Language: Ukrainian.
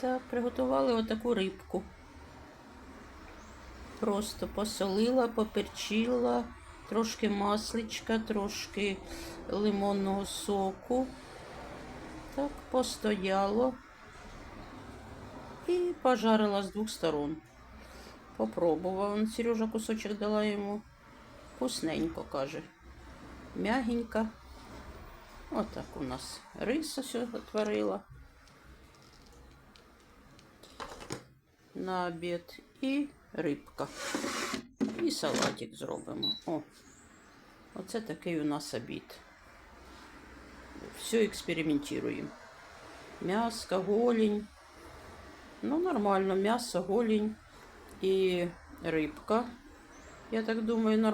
Так, приготували отаку рибку. Просто посолила, поперчила, трошки масличка, трошки лимонного соку. Так, постояло. І пожарила з двох сторон. Попробував. Сережа кусочок дала йому. Вкусненько, каже. Мягенько. Отак у нас рис ось отварила. На обід і рибка. І салатик зробимо. О, оце такий у нас обід. Все експериментуємо. М'яско, голень. Ну, нормально, м'ясо, голень і рибка. Я так думаю, нормально.